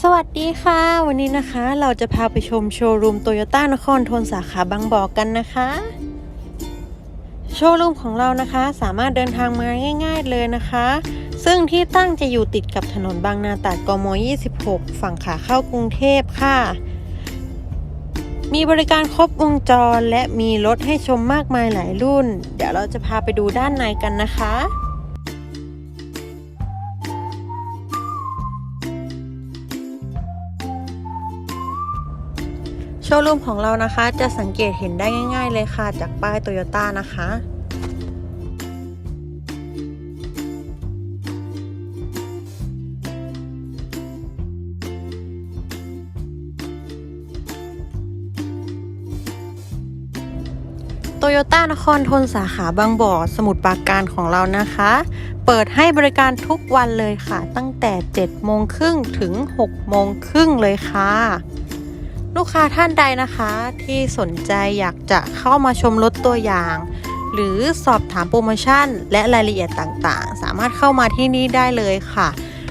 สวัสดีค่ะ วันนี้นะคะเราจะพาไปชมโชว์รูมโตโยต้านครทนสาขาบางบ่อกันนะคะ โชว์รูมของเรานะคะสามารถเดินทางมาง่าย ๆเลยนะคะ ซึ่งที่ตั้งจะอยู่ติดกับถนนบางนาตราดกม 26 ฝั่งขาเข้ากรุงเทพค่ะ มีบริการครบวงจรและมีรถให้ชมมากมายหลายรุ่น เดี๋ยวเราจะพาไปดูด้านในกันนะคะ โชว์รูมของเรานะคะ จะสังเกตเห็นได้ง่าย ๆ เลยค่ะ จากป้ายโตโยต้านะคะโตโยต้านครทนสาขาบางบ่อสมุทรปราการของเรานะคะ เปิดให้บริการทุกวันเลยค่ะ ตั้งแต่ 7 โมงครึ่งถึง 6 โมงครึ่งเลยค่ะ ลูกค้าท่านใดนะคะที่สนใจอยากจะเข้ามาชมรถตัวอย่าง หรือสอบถามโปรโมชั่น และรายละเอียดต่างๆ สามารถเข้ามาที่นี่ได้เลยค่ะ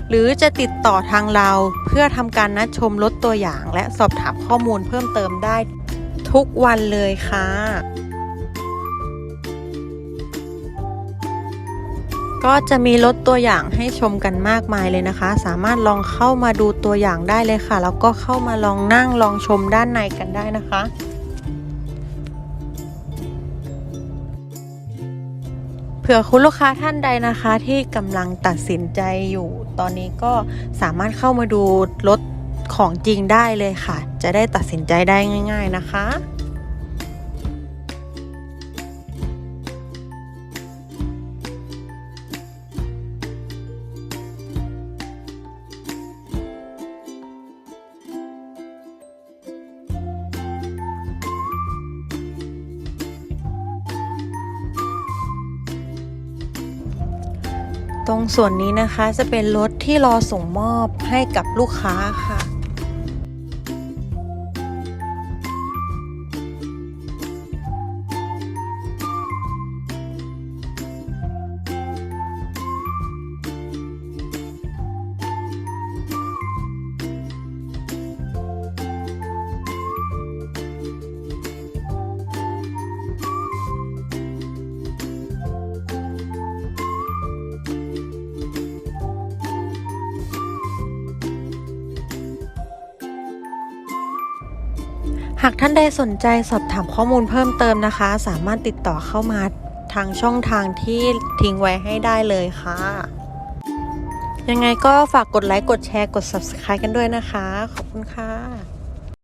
หรือจะติดต่อทางเราเพื่อทำการนัดชมรถตัวอย่าง และสอบถามข้อมูลเพิ่มเติมได้ทุกวันเลยค่ะ ก็จะมีรถตัวอย่างให้ชมกันมากมายเลยนะคะ สามารถลองเข้ามาดูตัวอย่างได้เลยค่ะ แล้วก็เข้ามาลองนั่งลองชมด้านในกันได้นะคะเผื่อคุณลูกค้าท่านใดนะคะที่กำลังตัดสินใจอยู่ ตอนนี้ก็สามารถเข้ามาดูรถของจริงได้เลยค่ะ จะได้ตัดสินใจได้ง่าย ๆนะคะ ตรงส่วนนี้นะคะจะเป็นรถที่รอส่งมอบให้กับลูกค้าค่ะ หากท่านใดสนใจสอบถามข้อมูลเพิ่มเติมนะคะ สามารถติดต่อเข้ามาทางช่องทางที่ทิ้งไว้ให้ได้เลยค่ะ ยังไงก็ฝากกดไลค์ กดแชร์ กด Subscribe กันด้วยนะคะ ขอบคุณค่ะ